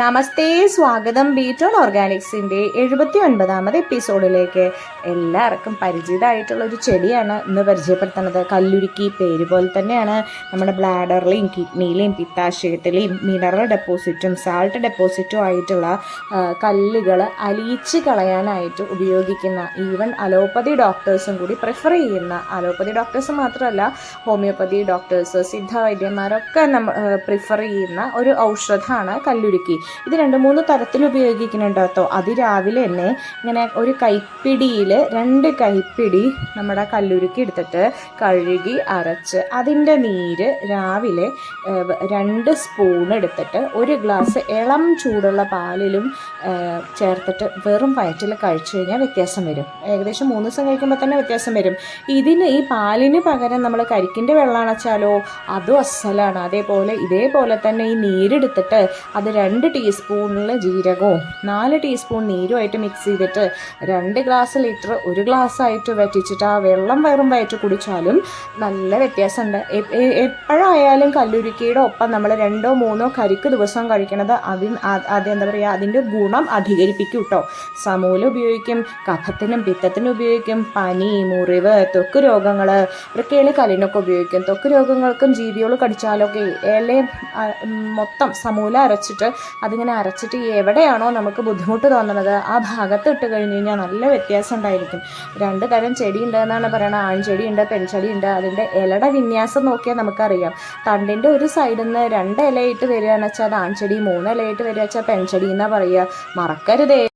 നമസ്തേ സ്വാഗതം ബീറ്റോൺ ഓർഗാനിക്സിന്റെ എഴുപത്തി ഒൻപതാമത് എപ്പിസോഡിലേക്ക്. എല്ലാവർക്കും പരിചിതമായിട്ടുള്ള ഒരു ചെടിയാണ് ഇന്ന് പരിചയപ്പെടുത്തുന്നത്. കല്ലുരുക്കി പേര് പോലെ തന്നെയാണ് നമ്മുടെ ബ്ലാഡറിലെയും കിഡ്നിയിലെയും പിത്താശയത്തിലെയും മിനറൽ ഡെപ്പോസിറ്റും സാൾട്ട് ഡെപ്പോസിറ്റും ആയിട്ടുള്ള കല്ലുകൾ അലിയിച്ച് കളയാനായിട്ട് ഉപയോഗിക്കുന്ന ഈവൻ അലോപ്പതി ഡോക്ടേഴ്സും കൂടി പ്രിഫർ ചെയ്യുന്ന അലോപ്പതി ഡോക്ടേഴ്സ് മാത്രമല്ല ഹോമിയോപ്പതി ഡോക്ടേഴ്സ് സിദ്ധ വൈദ്യന്മാരൊക്കെ നമ്മൾ പ്രിഫർ ചെയ്യുന്ന ഒരു ഔഷധമാണ് കല്ലുരുക്കി. ഇത് രണ്ട് മൂന്ന് തരത്തിൽ ഉപയോഗിക്കുന്നുണ്ട് കേട്ടോ. അതിരാവിലെ തന്നെ ഇങ്ങനെ ഒരു കൈപ്പിടിയിൽ രണ്ട് കൈപ്പിടി നമ്മുടെ കല്ലുരുക്കി എടുത്തിട്ട് കഴുകി അരച്ച് അതിന്റെ നീര് രാവിലെ രണ്ട് സ്പൂൺ എടുത്തിട്ട് ഒരു ഗ്ലാസ് ഇളം ചൂടുള്ള പാലിലും ചേർത്തിട്ട് വെറും വയറ്റിൽ കഴിച്ചു കഴിഞ്ഞാൽ വ്യത്യാസം വരും. ഏകദേശം മൂന്ന് ദിവസം കഴിക്കുമ്പോൾ തന്നെ വ്യത്യാസം വരും. ഇതിന് ഈ പാലിന് പകരം നമ്മൾ കരിക്കിന്റെ വെള്ളം അണച്ചാലോ അതും അസലാണ്. അതേപോലെ ഇതേപോലെ തന്നെ ഈ നീരെടുത്തിട്ട് അത് രണ്ട് ടീസ്പൂണിൽ ജീരകവും നാല് ടീസ്പൂൺ നീരുമായിട്ട് മിക്സ് ചെയ്തിട്ട് രണ്ട് ഗ്ലാസ് ലിറ്റർ ഒരു ഗ്ലാസ് ആയിട്ട് വറ്റിച്ചിട്ട് ആ വെള്ളം വയറും വയറ്റ് കുടിച്ചാലും നല്ല വ്യത്യാസമുണ്ട്. എപ്പോഴായാലും കല്ലുരുക്കിയുടെ ഒപ്പം നമ്മൾ രണ്ടോ മൂന്നോ കരിക്ക് ദിവസം കഴിക്കണത് അതിന് അത് അത് എന്താ പറയുക അതിന്റെ ഗുണം അധികരിപ്പിക്കും കേട്ടോ സമൂല ഉപയോഗിക്കും കഫത്തിനും പിത്തത്തിനും ഉപയോഗിക്കും പനി മുറിവ് ത്വക്ക് രോഗങ്ങൾ ഇവരൊക്കെയാണ് കല്ലിനൊക്കെ ഉപയോഗിക്കും. ത്വക്ക് രോഗങ്ങൾക്കും ജീവികൾ കടിച്ചാലൊക്കെ ഇലയും ആ, മൊത്തം സമൂല അരച്ചിട്ട് അതിങ്ങനെ അരച്ചിട്ട് എവിടെയാണോ നമുക്ക് ബുദ്ധിമുട്ട് തോന്നുന്നത് ആ ഭാഗത്ത് ഇട്ട് കഴിഞ്ഞ് കഴിഞ്ഞാൽ നല്ല വ്യത്യാസം ഉണ്ടായിരിക്കും. രണ്ട് തരം ചെടി ഉണ്ട് എന്നാണ് പറയുന്നത് ആൺചെടി ഉണ്ട് പെൺചെടി ഉണ്ട് അതിന്റെ ഇലയുടെ വിന്യാസം നോക്കിയാൽ നമുക്കറിയാം. തണ്ടിന്റെ ഒരു സൈഡിൽ നിന്ന് രണ്ട് ഇലയിട്ട് വരികയെന്ന് വെച്ചാൽ അത് ആൺചെടി മൂന്ന് ഇലയിട്ട് വരിക വെച്ചാൽ പെൺചെടി എന്നാ പറയുക. മറക്കരുതേ.